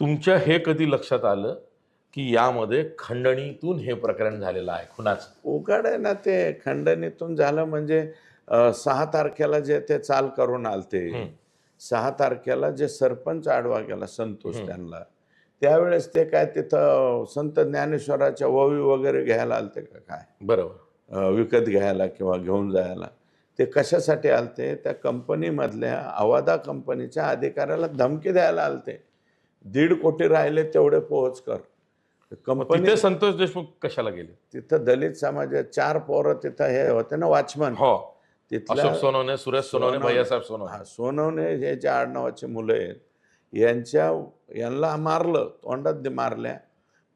तुमच्या हे कधी लक्षात आलं की यामध्ये खंडणीतून हे प्रकरण झालेलं आहे? खुनाचं. उघड आहे ना ते. खंडणीतून झालं म्हणजे सहा तारखेला जे ते चाल करून आलते. सहा तारखेला जे सरपंच आडवा गेला संतोष. त्यांना. त्यावेळेस ते काय तिथं संत ज्ञानेश्वराच्या ववी वगैरे घ्यायला आलते का काय? बरोबर. विकत घ्यायला किंवा घेऊन जायला. ते कशासाठी आलते? त्या कंपनीमधल्या अवादा कंपनीच्या अधिकाऱ्याला धमकी द्यायला आलते. दीड कोटी राहिले तेवढे पोहोच कर. कंपनी तिथे संतोष देशमुख कशाला गेले? तिथं दलित समाजात चार पोरं तिथं हे होते ना वॉचमन. हो. अशोक सोनवणे सुरेश सोनवणे. भैयासाहेब सोनवणे. हा, सोनवणे हे जे आडनावाचे मुलं आहेत यांच्या यांना मारलं तोंडात मारल्या.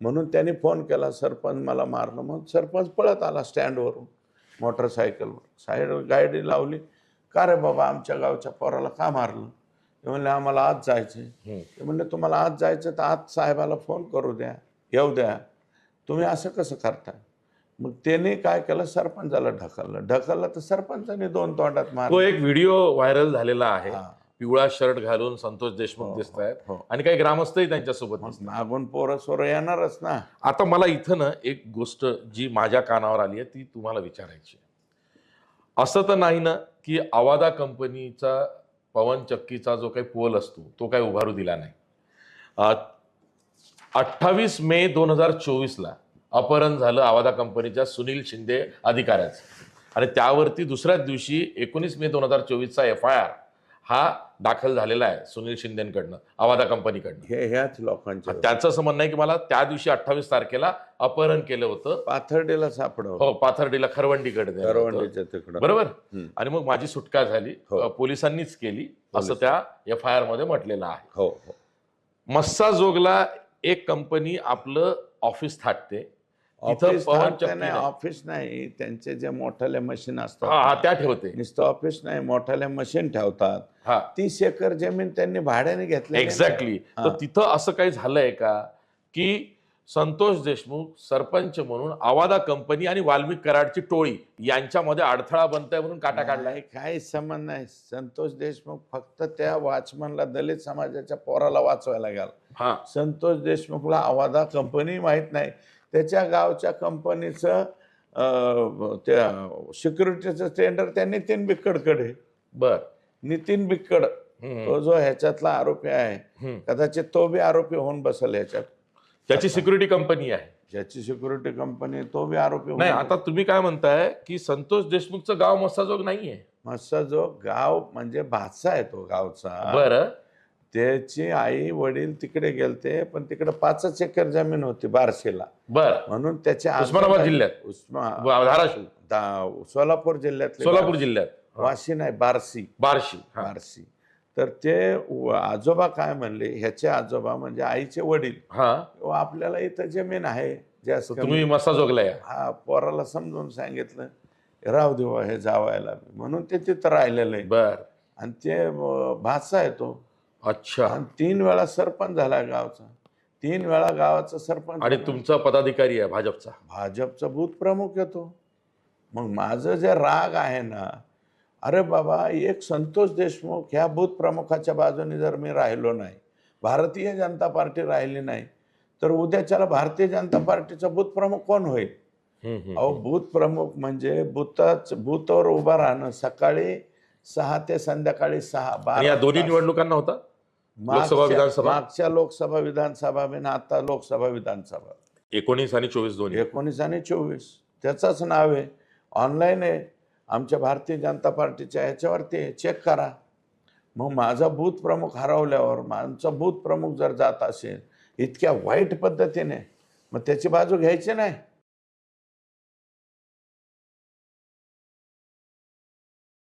म्हणून त्यांनी फोन केला सरपंच मला मारलं. मग सरपंच पळत आला स्टँडवरून मोटरसायकलवर. साईड गाडी लावली. का रे बाबा आमच्या गावच्या पोराला का मारलं? ते म्हणले आम्हाला आज जायचं. ते म्हणले तुम्हाला आज जायचं तर आज साहेबाला फोन करू द्या येऊ द्या तुम्ही असं कसं करता मग त्याने काय केलं सरपंचाला ढकललं ढकललं तर सरपंचाने दोन तोंडात तो मारलं एक व्हिडिओ व्हायरल झालेला आहे हा. पिवळा शर्ट घालून संतोष हो, देशमुख दिसत आहेत हो. आणि काही ग्रामस्थही त्यांच्यासोबत. मागून पोरं सोरं येणारच ना आता मला इथं ना एक गोष्ट जी माझ्या कानावर आली आहे ती तुम्हाला विचारायची. असं तर नाही ना की आवादा कंपनीचा पवन चक्कीचा जो काही पोल असतो तो काही उभारू दिला नाही. अठ्ठावीस मे दोन हजार चोवीसला अपहरण झालं आवादा कंपनीच्या सुनील शिंदे अधिकाऱ्याचं. आणि त्यावरती दुसऱ्याच दिवशी एकोणीस मे दोन हजार चोवीसचा एफ आय आर हा दाखल झालेला आहे सुनील शिंदेकडनं आवादा कंपनीकडनं. हे ह्याच लोकांच्या त्याचं असं म्हणणं आहे की मला त्या दिवशी अठ्ठावीस तारखेला अपहरण केलं होतं. पाथर्डीला सापडव. हो पाथर्डीला खरवंडीकडे. करवंडीच्या तिकडं. बरोबर. आणि मग माझी सुटका झाली. हो. पोलिसांनीच केली. असं. त्या एफ आय आरमध्ये म्हटलेलं आहे. हो हो. मस्सा जोगला एक कंपनी आपलं ऑफिस थाटते. ऑफिस नाही. ऑफिस नाही. त्यांचे जे मोठाले मशीन असतात त्या ठेवते. नुसतं ऑफिस नाही मोठाले मशीन ठेवतात. हा. तीस एकर जमीन त्यांनी भाड्याने घेतली एक्झॅक्टली तर. तिथं असं काही झालंय का की संतोष देशमुख सरपंच म्हणून आवादा कंपनी आणि वाल्मिक कराडची टोळी यांच्यामध्ये अडथळा बनताय म्हणून काटा काढलाय काही संबंध नाही. संतोष देशमुख फक्त त्या वॉचमनला दलित समाजाच्या पोराला वाचवायला गेला. हा. संतोष देशमुखला आवादा कंपनी माहीत नाही. त्याच्या गावच्या कंपनीचं त्या सिक्युरिटीचं टेंडर त्या नितीन बिक्कडकडे बर. नितीन बिक्कड तो जो ह्याच्यातला आरोपी आहे. कदाचित तो बी आरोपी होऊन बसल ह्याच्यात. त्याची सिक्युरिटी कंपनी आहे. ज्याची सिक्युरिटी कंपनी तो बी आरोपी होऊन नाही आता तुम्ही काय म्हणताय की संतोष देशमुखचं गाव मस्साजोग नाहीये? मस्त जो गाव म्हणजे भाचा आहे तो गावचा. बरं. त्याची आई वडील तिकडे गेलते पण तिकडे पाचच एकर जमीन होती बारशेला. बर. म्हणून त्याच्या उस्मानाबाद जिल्ह्यात? उस्मा धाराशिव? दा- सोलापूर जिल्ह्यातले सोलापूर जिल्ह्यात. वाशी नाही बारसी बार्शी हा. बारसी तर ते व- आजोबा काय म्हणले ह्याचे आजोबा म्हणजे आईचे वडील. हा. आपल्याला इथं जमीन आहे जास्त तर तुम्ही या हा पोराला समजून सांगितलं राहू देवा हे जावायला. म्हणून ते तिथं राहिलेलं. आहे बर. आणि ते अं, भाचा आहे तो अच्छा आणि तीन वेळा सरपंच झाला गावचा तीन वेळा गावाचा सरपंच आणि. तुमचा पदाधिकारी आहे भाजपचा भाजपचा बूथ प्रमुख येतो मग माझं जे राग आहे ना अरे बाबा एक संतोष देशमुख ह्या बूथ प्रमुखाच्या बाजूने जर मी राहिलो नाही भारतीय जनता पार्टी राहिली नाही तर उद्याच्याला भारतीय जनता पार्टीचा बूथ प्रमुख कोण होईल अहो. बूथ प्रमुख म्हणजे बूथच बूथवर उभं राहणं सकाळी सहा ते संध्याकाळी सहा बारा या दोन्ही. निवडणुकांना होता लोकसभा, मागच्या- विधानसभा? मागच्या लोकसभा विधानसभा बिन आता लोकसभा विधानसभा. एकोणीस आणि चोवीस दोन्ही. एकोणीस आणि चोवीस. त्याचंच नाव आहे. ऑनलाईन आहे. आमच्या भारतीय जनता पार्टीच्या ह्याच्यावरती आहे. चेक करा. मग माझा बूथ प्रमुख हरवल्यावर माझा बूथ प्रमुख जर जात असेल इतक्या वाईट पद्धतीने मग त्याची बाजू घ्यायची नाही.